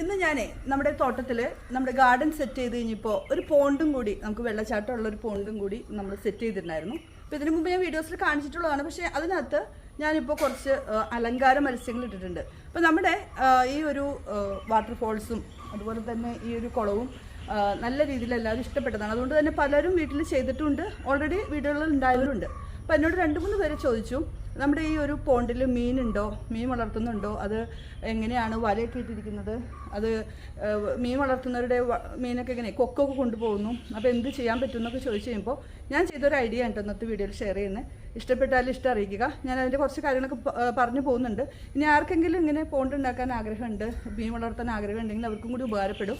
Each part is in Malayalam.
ഇന്ന് ഞാൻ നമ്മുടെ തോട്ടത്തിൽ നമ്മുടെ ഗാർഡൻ സെറ്റ് ചെയ്ത് കഴിഞ്ഞപ്പോൾ ഒരു പോണ്ടും കൂടി നമുക്ക് വെള്ളച്ചാട്ടമുള്ള ഒരു പോണ്ടും കൂടി നമ്മൾ സെറ്റ് ചെയ്തിട്ടുണ്ടായിരുന്നു. അപ്പോൾ ഇതിനു മുമ്പ് ഞാൻ വീഡിയോസിൽ കാണിച്ചിട്ടുള്ളതാണ്. പക്ഷേ അതിനകത്ത് ഞാനിപ്പോൾ കുറച്ച് അലങ്കാര മത്സ്യങ്ങൾ ഇട്ടിട്ടുണ്ട്. അപ്പോൾ നമ്മുടെ ഈ ഒരു വാട്ടർഫോൾസും അതുപോലെ തന്നെ ഈ ഒരു കുളവും നല്ല രീതിയിൽ എല്ലാവരും ഇഷ്ടപ്പെട്ടതാണ്. അതുകൊണ്ട് തന്നെ പലരും വീട്ടിൽ ചെയ്തിട്ടുണ്ട്. ഓൾറെഡി വീടുകളിൽ ഉണ്ടായവരുണ്ട്. അപ്പോൾ എന്നോട് രണ്ട് മൂന്ന് പേര് ചോദിച്ചു നമ്മുടെ ഈ ഒരു പോണ്ടിൽ മീനുണ്ടോ? മീൻ വളർത്തുന്നുണ്ടോ? അത് എങ്ങനെയാണ് വലയൊക്കെ ഇട്ടിരിക്കുന്നത്? അത് മീൻ വളർത്തുന്നവരുടെ മീനൊക്കെ എങ്ങനെ? കൊക്കൊക്കെ കൊണ്ടുപോകുന്നു. അപ്പോൾ എന്ത് ചെയ്യാൻ പറ്റും എന്നൊക്കെ ചോദിച്ചു കഴിയുമ്പോൾ ഞാൻ ചെയ്തൊരു ഐഡിയ ഉണ്ട് ഇന്നത്തെ വീഡിയോയിൽ ഷെയർ ചെയ്യുന്നത് ഇഷ്ടപ്പെട്ടാലും ഇഷ്ടം അറിയിക്കുക ഞാൻ അതിന്റെ കുറച്ച് കാര്യങ്ങളൊക്കെ പറഞ്ഞു പോകുന്നുണ്ട്. ഇനി ആർക്കെങ്കിലും ഇങ്ങനെ പോണ്ട് ഉണ്ടാക്കാൻ ആഗ്രഹമുണ്ട് മീൻ വളർത്താൻ ആഗ്രഹമുണ്ടെങ്കിൽ അവർക്കും കൂടി ഉപകാരപ്പെടും.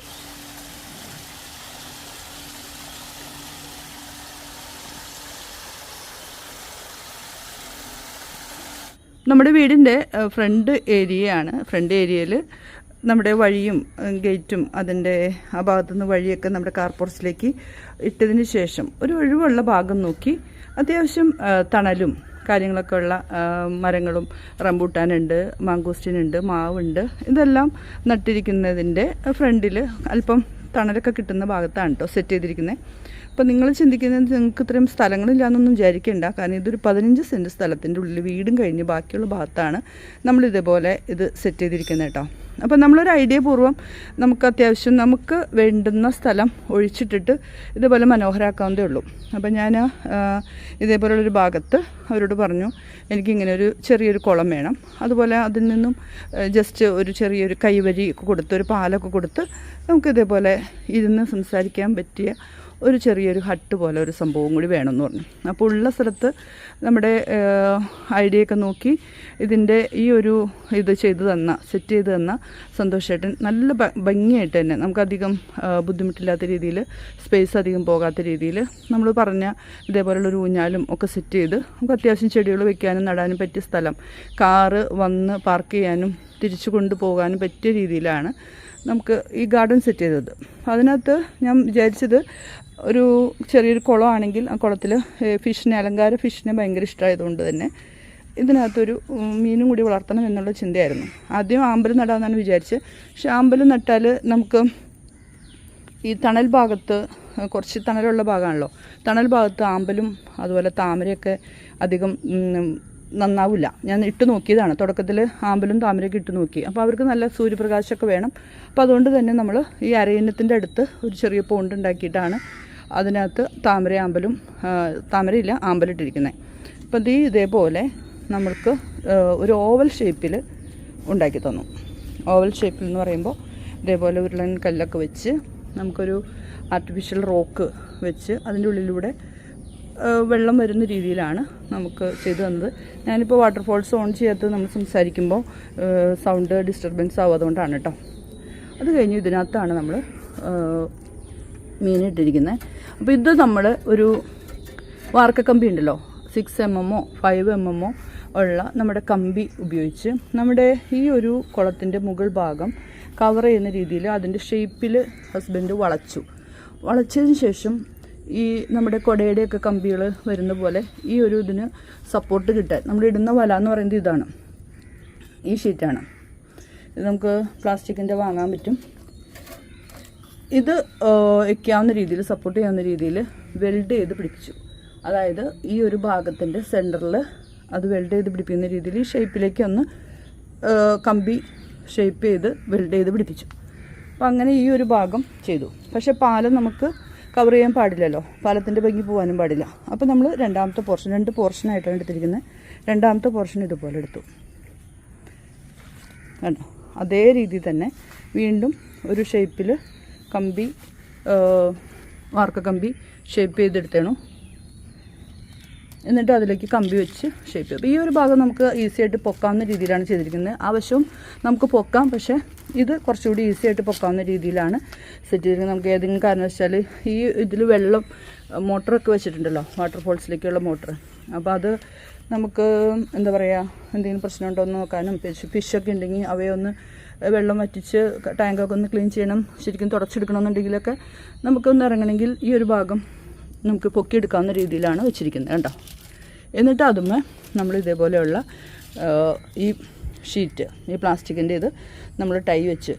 നമ്മുടെ വീടിന്റെ ഫ്രണ്ട് ഏരിയയാണ്. ഫ്രണ്ട് ഏരിയയിൽ നമ്മുടെ വഴിയും ഗേറ്റും അതിന്റെ ആ ഭാഗത്തുനിന്ന് വഴിയൊക്കെ നമ്മുടെ കാർപോർട്സിലേക്ക് ഇട്ടതിന് ശേഷം ഒരു ഒഴിവുള്ള ഭാഗം നോക്കി അത്യാവശ്യം തണലും കാര്യങ്ങളൊക്കെ ഉള്ള മരങ്ങളും റംബൂട്ടാനുണ്ട് മാങ്കോസ്റ്റിനുണ്ട് മാവുണ്ട്. ഇതെല്ലാം നട്ടിരിക്കുന്നതിന്റെ ഫ്രണ്ടിൽ അല്പം തണലൊക്കെ കിട്ടുന്ന ഭാഗത്താണ് കേട്ടോ സെറ്റ് ചെയ്തിരിക്കുന്നത് അപ്പോൾ നിങ്ങൾ ചിന്തിക്കുന്നത് നിങ്ങൾക്ക് ഇത്രയും സ്ഥലങ്ങളില്ലാന്നൊന്നും വിചാരിക്കേണ്ട. കാരണം ഇതൊരു പതിനഞ്ച് സെന്റ് സ്ഥലത്തിന്റെ ഉള്ളിൽ വീടും കഴിഞ്ഞ് ബാക്കിയുള്ള ഭാഗത്താണ് നമ്മൾ ഇതേപോലെ ഇത് സെറ്റ് ചെയ്തിരിക്കുന്നത് കേട്ടോ അപ്പോൾ നമ്മളൊരു ഐഡിയ പൂർവം നമുക്ക് അത്യാവശ്യം നമുക്ക് വേണ്ടുന്ന സ്ഥലം ഒഴിച്ചിട്ടിട്ട് ഇതേപോലെ മനോഹരമാക്കാവുന്നതേ ഉള്ളൂ. അപ്പോൾ ഞാൻ ഇതേപോലുള്ളൊരു ഭാഗത്ത് അവരോട് പറഞ്ഞു എനിക്കിങ്ങനെ ഒരു ചെറിയൊരു കുളം വേണം. അതുപോലെ അതിൽ നിന്നും ജസ്റ്റ് ഒരു ചെറിയൊരു കൈവരി കൊടുത്ത് ഒരു പാലൊക്കെ കൊടുത്ത് നമുക്ക് ഇതേപോലെ ഇരുന്ന് സംസാരിക്കാൻ പറ്റിയ ഒരു ചെറിയൊരു ഹട്ട് പോലെ ഒരു സംഭവം കൂടി വേണമെന്ന് പറഞ്ഞു. അപ്പോൾ ഉള്ള സ്ഥലത്ത് നമ്മുടെ ഐഡിയൊക്കെ നോക്കി ഇതിന്റെ ഈ ഒരു ഇത് ചെയ്തു തന്ന സെറ്റ് ചെയ്ത് തന്ന സന്തോഷേട്ടൻ നല്ല ഭംഗിയായിട്ട് തന്നെ നമുക്കധികം ബുദ്ധിമുട്ടില്ലാത്ത രീതിയിൽ സ്പേസ് അധികം പോകാത്ത രീതിയിൽ നമ്മൾ പറഞ്ഞ ഇതേപോലുള്ള ഒരു ഊഞ്ഞാലും ഒക്കെ സെറ്റ് ചെയ്ത് നമുക്ക് അത്യാവശ്യം ചെടികൾ വെക്കാനും നടാനും പറ്റിയ സ്ഥലം. കാറ് വന്ന് പാർക്ക് ചെയ്യാനും തിരിച്ചു കൊണ്ടുപോകാനും പറ്റിയ രീതിയിലാണ് നമുക്ക് ഈ ഗാർഡൻ സെറ്റ് ചെയ്തത്. അതിനകത്ത് ഞാൻ വിചാരിച്ചത് ഒരു ചെറിയൊരു കുളമാണെങ്കിൽ ആ കുളത്തിൽ ഫിഷിനെ അലങ്കാര ഫിഷിനെ ഭയങ്കര ഇഷ്ടമായതുകൊണ്ട് തന്നെ ഇതിനകത്തൊരു മീനും കൂടി വളർത്തണം എന്നുള്ള ചിന്തയായിരുന്നു. ആദ്യം ആമ്പൽ നടാമെന്നാണ് വിചാരിച്ചത്. പക്ഷെ ആമ്പൽ നട്ടാൽ നമുക്ക് ഈ തണൽ ഭാഗത്ത് കുറച്ച് തണലുള്ള ഭാഗമാണല്ലോ. തണൽ ഭാഗത്ത് ആമ്പലും അതുപോലെ താമരയൊക്കെ അധികം നന്നാവില്ല ഞാൻ ഇട്ട് നോക്കിയതാണ്. തുടക്കത്തിൽ ആമ്പലും താമരയൊക്കെ ഇട്ട് നോക്കി. അപ്പോൾ അവർക്ക് നല്ല സൂര്യപ്രകാശമൊക്കെ വേണം. അപ്പോൾ അതുകൊണ്ട് തന്നെ നമ്മൾ ഈ അരയിനത്തിന്റെ അടുത്ത് ഒരു ചെറിയ പോണ്ട് ഉണ്ടാക്കിയിട്ടാണ് അതിനകത്ത് താമര ആമ്പലും താമരയില്ല ആമ്പലിട്ടിരിക്കുന്നത് അപ്പോൾ ഇത് ഇതേപോലെ നമ്മൾക്ക് ഒരു ഓവൽ ഷേപ്പിൽ ഉണ്ടാക്കി തന്നു. ഓവൽ ഷേപ്പിൽ എന്ന് പറയുമ്പോൾ ഇതേപോലെ ഉരുളൻ കല്ലൊക്കെ വെച്ച് നമുക്കൊരു ആർട്ടിഫിഷ്യൽ റോക്ക് വെച്ച് അതിന്റെ ഉള്ളിലൂടെ വെള്ളം വരുന്ന രീതിയിലാണ് നമുക്ക് ചെയ്തു തന്നത്. ഞാനിപ്പോൾ വാട്ടർഫോൾസ് ഓൺ ചെയ്യാത്തത് നമ്മൾ സംസാരിക്കുമ്പോൾ സൗണ്ട് ഡിസ്റ്റർബൻസ് ആവാതുകൊണ്ടാണ് കേട്ടോ അത് കഴിഞ്ഞ് ഇതിനകത്താണ് നമ്മൾ മീനിട്ടിരിക്കുന്നത് അപ്പോൾ ഇത് നമ്മൾ ഒരു വാർക്ക കമ്പി ഉണ്ടല്ലോ സിക്സ് എം എമ്മോ ഫൈവ് എം എമ്മോ ഉള്ള നമ്മുടെ കമ്പി ഉപയോഗിച്ച് നമ്മുടെ ഈ ഒരു കുളത്തിന്റെ മുകൾ ഭാഗം കവർ ചെയ്യുന്ന രീതിയിൽ അതിന്റെ ഷേപ്പിൽ ഹസ്ബൻഡ് വളച്ചു. വളച്ചതിന് ശേഷം ഈ നമ്മുടെ കൊടയുടെയൊക്കെ കമ്പികൾ വരുന്ന പോലെ ഈ ഒരു ഇതിന് സപ്പോർട്ട് കിട്ടാൻ. നമ്മൾ ഇടുന്ന വല എന്ന് പറയുന്നത് ഇതാണ്. ഈ ഷീറ്റാണ് ഇത് നമുക്ക് പ്ലാസ്റ്റിക്കിന്റെ വാങ്ങാൻ പറ്റും. ഇത് വയ്ക്കാവുന്ന രീതിയിൽ സപ്പോർട്ട് ചെയ്യാവുന്ന രീതിയിൽ വെൽഡ് ചെയ്ത് പിടിപ്പിച്ചു. അതായത് ഈ ഒരു ഭാഗത്തിന്റെ സെന്ററിൽ അത് വെൽഡ് ചെയ്ത് പിടിപ്പിക്കുന്ന രീതിയിൽ ഈ ഷേപ്പിലേക്ക് ഒന്ന് കമ്പി ഷേപ്പ് ചെയ്ത് വെൽഡ് ചെയ്ത് പിടിപ്പിച്ചു. അപ്പം അങ്ങനെ ഈ ഒരു ഭാഗം ചെയ്തു. പക്ഷേ പാലം നമുക്ക് കവർ ചെയ്യാൻ പാടില്ലല്ലോ. പാലത്തിന്റെ ഭംഗി പോകാനും പാടില്ല. അപ്പോൾ നമ്മൾ രണ്ടാമത്തെ പോർഷൻ രണ്ട് പോർഷനായിട്ടാണ് എടുത്തിരിക്കുന്നത്. രണ്ടാമത്തെ പോർഷൻ ഇതുപോലെ എടുത്തു. കണ്ടോ? അതേ രീതിയിൽ തന്നെ വീണ്ടും ഒരു ഷേപ്പിൽ കമ്പി വാർക്ക കമ്പി ഷേപ്പ് ചെയ്തെടുത്തേണു. എന്നിട്ട് അതിലേക്ക് കമ്പി വെച്ച് ഷേപ്പ് ചെയ്യും ഈ ഒരു ഭാഗം നമുക്ക് ഈസി ആയിട്ട് പൊക്കാവുന്ന രീതിയിലാണ് ചെയ്തിരിക്കുന്നത്. ആവശ്യവും നമുക്ക് പൊക്കാം പക്ഷേ ഇത് കുറച്ചുകൂടി ഈസി ആയിട്ട് പൊക്കാവുന്ന രീതിയിലാണ് സെറ്റ് ചെയ്തിരിക്കുന്നത്. നമുക്ക് ഏതെങ്കിലും കാരണം വെച്ചാൽ ഈ ഇതിൽ വെള്ളം മോട്ടറൊക്കെ വെച്ചിട്ടുണ്ടല്ലോ വാട്ടർഫോൾസിലേക്കുള്ള മോട്ടർ അപ്പോൾ അത് നമുക്ക് എന്താ പറയുക എന്തെങ്കിലും പ്രശ്നമുണ്ടോ എന്ന് നോക്കാനും ഫിഷ് ഫിഷൊക്കെ ഉണ്ടെങ്കിൽ അവയൊന്ന് വെള്ളം വറ്റിച്ച് ടാങ്കൊക്കെ ഒന്ന് ക്ലീൻ ചെയ്യണം ശരിക്കും തുടച്ചെടുക്കണമെന്നുണ്ടെങ്കിലൊക്കെ നമുക്കൊന്ന് ഇറങ്ങണമെങ്കിൽ ഈ ഒരു ഭാഗം നമുക്ക് പൊക്കിയെടുക്കാവുന്ന രീതിയിലാണ് വെച്ചിരിക്കുന്നത് കേട്ടോ എന്നിട്ട് അതുമ്മേ നമ്മൾ ഇതേപോലെയുള്ള ഈ ഷീറ്റ് ഈ പ്ലാസ്റ്റിക്കിന്റെ ഇത് നമ്മൾ ടൈ വെച്ച്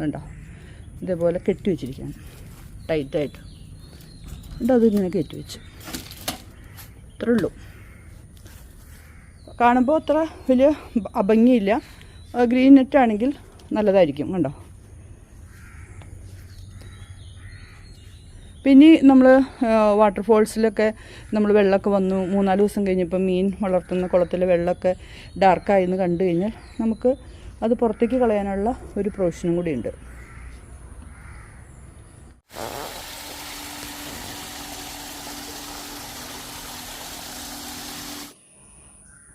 കണ്ടോ? ഇതേപോലെ കെട്ടി വെച്ചിരിക്കുകയാണ്. ടൈറ്റായിട്ട്. എന്നിട്ട് അതിങ്ങനെ കെട്ടി വെച്ചു. അത്രേ ഉള്ളൂ. കാണുമ്പോൾ അത്ര വലിയ അഭംഗിയില്ല ഗ്രീൻ നെറ്റ് ആണെങ്കിൽ നല്ലതായിരിക്കും കണ്ടോ? പിന്നെ നമ്മൾ വാട്ടർഫോൾസിലൊക്കെ നമ്മൾ വെള്ളമൊക്കെ വന്നു. മൂന്നാൽ ദിവസം കഴിഞ്ഞപ്പോൾ മീൻ വളർത്തുന്ന കുളത്തിലെ വെള്ളമൊക്കെ ഡാർക്കായി എന്ന് കണ്ടു കഴിഞ്ഞാൽ നമുക്ക് അത് പുറത്തേക്ക് കളയാനുള്ള ഒരു പ്രൊവിഷനും കൂടിയുണ്ട്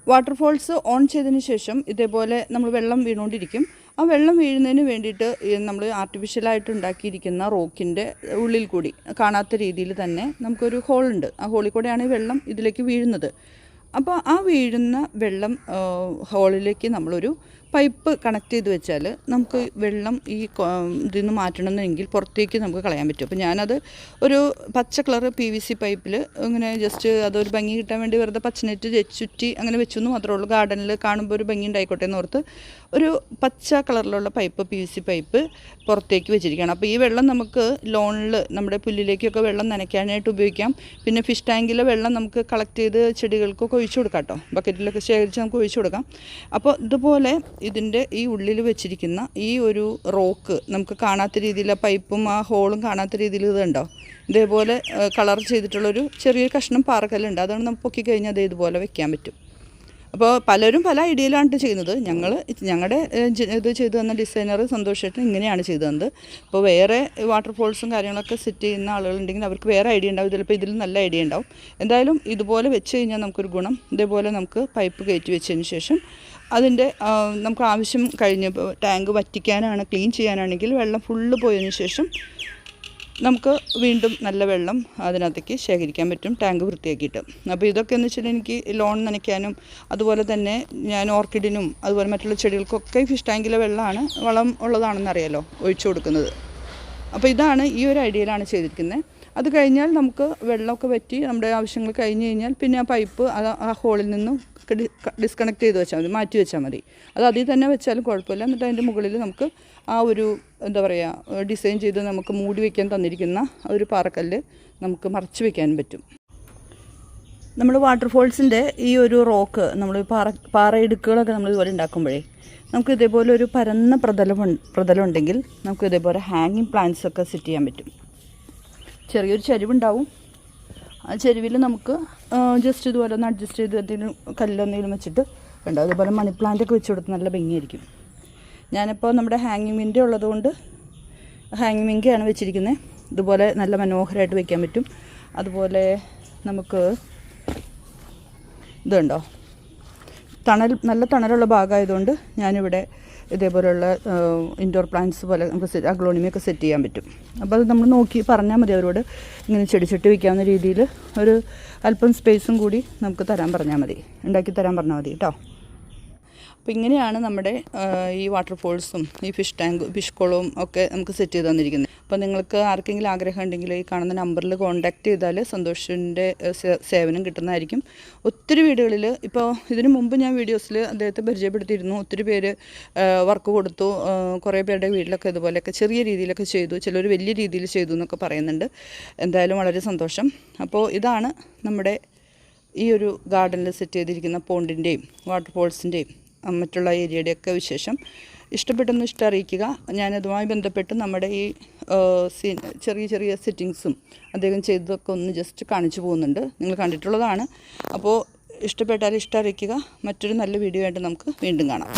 വാട്ടർഫോൾസ് ഓൺ ചെയ്തതിന് ശേഷം ഇതേപോലെ നമ്മൾ വെള്ളം വീണുകൊണ്ടിരിക്കും. ആ വെള്ളം വീഴുന്നതിന് വേണ്ടിയിട്ട് നമ്മൾ ആർട്ടിഫിഷ്യലായിട്ട് ഉണ്ടാക്കിയിരിക്കുന്ന റോക്കിന്റെ ഉള്ളിൽ കൂടി കാണാത്ത രീതിയിൽ തന്നെ നമുക്കൊരു ഹോളുണ്ട് ആ ഹോളിൽ കൂടെയാണ് ഈ വെള്ളം ഇതിലേക്ക് വീഴുന്നത്. അപ്പോൾ ആ വീഴുന്ന വെള്ളം ഹോളിലേക്ക് നമ്മളൊരു പൈപ്പ് കണക്ട് ചെയ്ത് വെച്ചാൽ നമുക്ക് വെള്ളം ഈ ഇതിൽ നിന്ന് മാറ്റണമെന്നെങ്കിൽ പുറത്തേക്ക് നമുക്ക് കളയാൻ പറ്റും. അപ്പോൾ ഞാനത് ഒരു പച്ച കളർ പി വി സി പൈപ്പിൽ ഇങ്ങനെ ജസ്റ്റ് അതൊരു ഭംഗി കിട്ടാൻ വേണ്ടി വെറുതെ പച്ചനെറ്റ് നെറ്റ് ചുറ്റി അങ്ങനെ വെച്ചു എന്ന് മാത്രമേ ഉള്ളൂ. ഗാർഡനിൽ കാണുമ്പോൾ ഒരു ഭംഗി ഉണ്ടായിക്കോട്ടെ എന്ന് ഓർത്ത് ഒരു പച്ച കളറിലുള്ള pipe P V C pipe പുറത്തേക്ക് വെച്ചിരിക്കുകയാണ്. അപ്പോൾ ഈ വെള്ളം നമുക്ക് ലോണിൽ നമ്മുടെ പുല്ലിലേക്കൊക്കെ വെള്ളം നനയ്ക്കാനായിട്ട് ഉപയോഗിക്കാം. പിന്നെ ഫിഷ് ടാങ്കിലെ വെള്ളം നമുക്ക് കളക്ട് ചെയ്ത് ചെടികൾക്കൊക്കെ ഒഴിച്ചു കൊടുക്കാം കേട്ടോ. ബക്കറ്റിലൊക്കെ ശേഖരിച്ച് നമുക്ക് ഒഴിച്ചു കൊടുക്കാം. അപ്പോൾ ഇതുപോലെ ഇതിന്റെ ഈ ഉള്ളിൽ വെച്ചിരിക്കുന്ന ഈ ഒരു റോക്ക് നമുക്ക് കാണാത്ത രീതിയിൽ ആ പൈപ്പും ആ ഹോളും കാണാത്ത രീതിയിൽ ഇതുണ്ടോ ഇതേപോലെ കളർ ചെയ്തിട്ടുള്ളൊരു ചെറിയൊരു കഷ്ണം പാറക്കല്ലുണ്ട്. അതാണ് നമുക്ക് പൊക്കി കഴിഞ്ഞാൽ അത് ഇതുപോലെ വെക്കാൻ പറ്റും. അപ്പോൾ പലരും പല ഐഡിയയിലാണ് ചെയ്യുന്നത്. ഞങ്ങൾ ഞങ്ങളുടെ ഇത് ചെയ്തു തന്ന ഡിസൈനർ സന്തോഷമായിട്ട് ഇങ്ങനെയാണ് ചെയ്തു തന്നത്. അപ്പോൾ വേറെ വാട്ടർഫോൾസും കാര്യങ്ങളൊക്കെ സെറ്റ് ചെയ്യുന്ന ആളുകളുണ്ടെങ്കിൽ അവർക്ക് വേറെ ഐഡിയ ഉണ്ടാവും. ചിലപ്പോൾ ഇതിൽ നല്ല ഐഡിയ ഉണ്ടാവും. എന്തായാലും ഇതുപോലെ വെച്ച് കഴിഞ്ഞാൽ നമുക്കൊരു ഗുണം. ഇതേപോലെ നമുക്ക് പൈപ്പ് കയറ്റി വെച്ചതിന് ശേഷം അതിന്റെ നമുക്ക് ആവശ്യം കഴിഞ്ഞ് ടാങ്ക് വറ്റിക്കാനാണ് ക്ലീൻ ചെയ്യാനാണെങ്കിൽ വെള്ളം ഫുള്ള് പോയതിന് ശേഷം നമുക്ക് വീണ്ടും നല്ല വെള്ളം അതിനകത്തേക്ക് ശേഖരിക്കാൻ പറ്റും ടാങ്ക് വൃത്തിയാക്കിയിട്ട്. അപ്പോൾ ഇതൊക്കെ എന്ന് വെച്ചാൽ എനിക്ക് ലോൺ നനയ്ക്കാനും അതുപോലെ തന്നെ ഞാൻ ഓർക്കിഡിനും അതുപോലെ മറ്റുള്ള ചെടികൾക്കൊക്കെ ഫിഷ് ടാങ്കിലെ വെള്ളമാണ് വളം ഉള്ളതാണെന്ന് അറിയാലോ ഒഴിച്ചു കൊടുക്കുന്നത്. അപ്പോൾ ഇതാണ് ഈ ഒരു ഐഡിയയിലാണ് ചെയ്തിരിക്കുന്നത്. അത് കഴിഞ്ഞാൽ നമുക്ക് വെള്ളമൊക്കെ വറ്റി നമ്മുടെ ആവശ്യങ്ങൾ കഴിഞ്ഞ് കഴിഞ്ഞാൽ പിന്നെ ആ പൈപ്പ് അത് ആ ഹോളിൽ നിന്നും ഡിസ്കണക്ട് ചെയ്ത് വെച്ചാൽ മതി മാറ്റി വെച്ചാൽ മതി. അത് അതിൽ തന്നെ വെച്ചാലും കുഴപ്പമില്ല. എന്നിട്ട് അതിന്റെ മുകളിൽ നമുക്ക് ആ ഒരു എന്താ പറയുക ഡിസൈൻ ചെയ്ത് നമുക്ക് മൂടി വയ്ക്കാൻ തന്നിരിക്കുന്ന ഒരു പാറക്കല്ല് നമുക്ക് മറച്ചു വയ്ക്കാനും പറ്റും. നമ്മൾ വാട്ടർഫോൾസിന്റെ ഈ ഒരു റോക്ക് നമ്മൾ പാറ പാറയിടുക്കുകളൊക്കെ നമ്മൾ ഇതുപോലെ ഉണ്ടാക്കുമ്പോഴേ നമുക്ക് ഇതേപോലെ ഒരു പരന്ന പ്രതലം പ്രതലം ഉണ്ടെങ്കിൽ നമുക്ക് ഇതേപോലെ ഹാങ്ങിങ് പ്ലാന്റ്സ് ഒക്കെ സെറ്റ് ചെയ്യാൻ പറ്റും. ചെറിയൊരു ചരിവുണ്ടാവും. ആ ചെരുവിൽ നമുക്ക് ജസ്റ്റ് ഇതുപോലെ ഒന്ന് അഡ്ജസ്റ്റ് ചെയ്ത് എന്തെങ്കിലും കല്ലൊന്നെങ്കിലും വെച്ചിട്ട് ഉണ്ട് അതുപോലെ മണി പ്ലാന്റൊക്കെ വെച്ച് കൊടുത്ത് നല്ല ഭംഗിയായിരിക്കും. ഞാനിപ്പോൾ നമ്മുടെ ഹാങ്ങിങ് വിൻഡോ ഉള്ളതുകൊണ്ട് ഹാങ്ങിങ് വിങ്കയാണ് വെച്ചിരിക്കുന്നത് ഇതുപോലെ നല്ല മനോഹരമായിട്ട് വെക്കാൻ പറ്റും. അതുപോലെ നമുക്ക് ഇതുണ്ടോ? തണൽ നല്ല തണലുള്ള ഭാഗമായതുകൊണ്ട് ഞാനിവിടെ ഇതേപോലെയുള്ള ഇൻഡോർ പ്ലാന്റ്സ് പോലെ നമുക്ക് അഗ്ലോണിമയൊക്കെ സെറ്റ് ചെയ്യാൻ പറ്റും. അപ്പോൾ അത് നമ്മൾ നോക്കി പറഞ്ഞാൽ മതി അവരോട്. ഇങ്ങനെ ചെടിച്ചട്ടി വയ്ക്കാവുന്ന രീതിയിൽ ഒരു അല്പം സ്പേസും കൂടി നമുക്ക് തരാൻ പറഞ്ഞാൽ മതി. ഉണ്ടാക്കി തരാൻ പറഞ്ഞാൽ മതി കേട്ടോ അപ്പോൾ ഇങ്ങനെയാണ് നമ്മുടെ ഈ വാട്ടർഫോൾസും ഈ ഫിഷ് ടാങ്ക് ഫിഷ് കുളവും ഒക്കെ നമുക്ക് സെറ്റ് ചെയ്ത് തന്നിരിക്കുന്നത്. അപ്പോൾ നിങ്ങൾക്ക് ആർക്കെങ്കിലും ആഗ്രഹം ഉണ്ടെങ്കിൽ ഈ കാണുന്ന നമ്പറിൽ കോൺടാക്റ്റ് ചെയ്താൽ സന്തോഷിന്റെ സേവനം കിട്ടുന്നതായിരിക്കും. ഒത്തിരി വീടുകളിൽ ഇപ്പോൾ ഇതിനു മുമ്പ് ഞാൻ വീഡിയോസിൽ അദ്ദേഹത്തെ പരിചയപ്പെടുത്തിയിരുന്നു. ഒത്തിരി പേര് വർക്ക് കൊടുത്തു. കുറേ പേരുടെ വീട്ടിലൊക്കെ ഇതുപോലെയൊക്കെ ചെറിയ രീതിയിലൊക്കെ ചെയ്തു. ചിലർ വലിയ രീതിയിൽ ചെയ്തു എന്നൊക്കെ പറയുന്നുണ്ട്. എന്തായാലും വളരെ സന്തോഷം. അപ്പോൾ ഇതാണ് നമ്മുടെ ഈ ഒരു ഗാർഡനിൽ സെറ്റ് ചെയ്തിരിക്കുന്ന പോണ്ടിന്റെയും വാട്ടർഫോൾസിന്റെയും മറ്റുള്ള ഏരിയയുടെയൊക്കെ വിശേഷം. ഇഷ്ടപ്പെട്ടെന്ന് ഇഷ്ടം അറിയിക്കുക ഞാനതുമായി ബന്ധപ്പെട്ട് നമ്മുടെ ഈ ചെറിയ ചെറിയ സെറ്റിങ്സും അദ്ദേഹം ചെയ്തതൊക്കെ ഒന്ന് ജസ്റ്റ് കാണിച്ചു പോകുന്നുണ്ട്. നിങ്ങൾ കണ്ടിട്ടുള്ളതാണ്. അപ്പോൾ ഇഷ്ടപ്പെട്ടാൽ ഇഷ്ടം അറിയിക്കുക മറ്റൊരു നല്ല വീഡിയോ ആയിട്ട് നമുക്ക് വീണ്ടും കാണാം.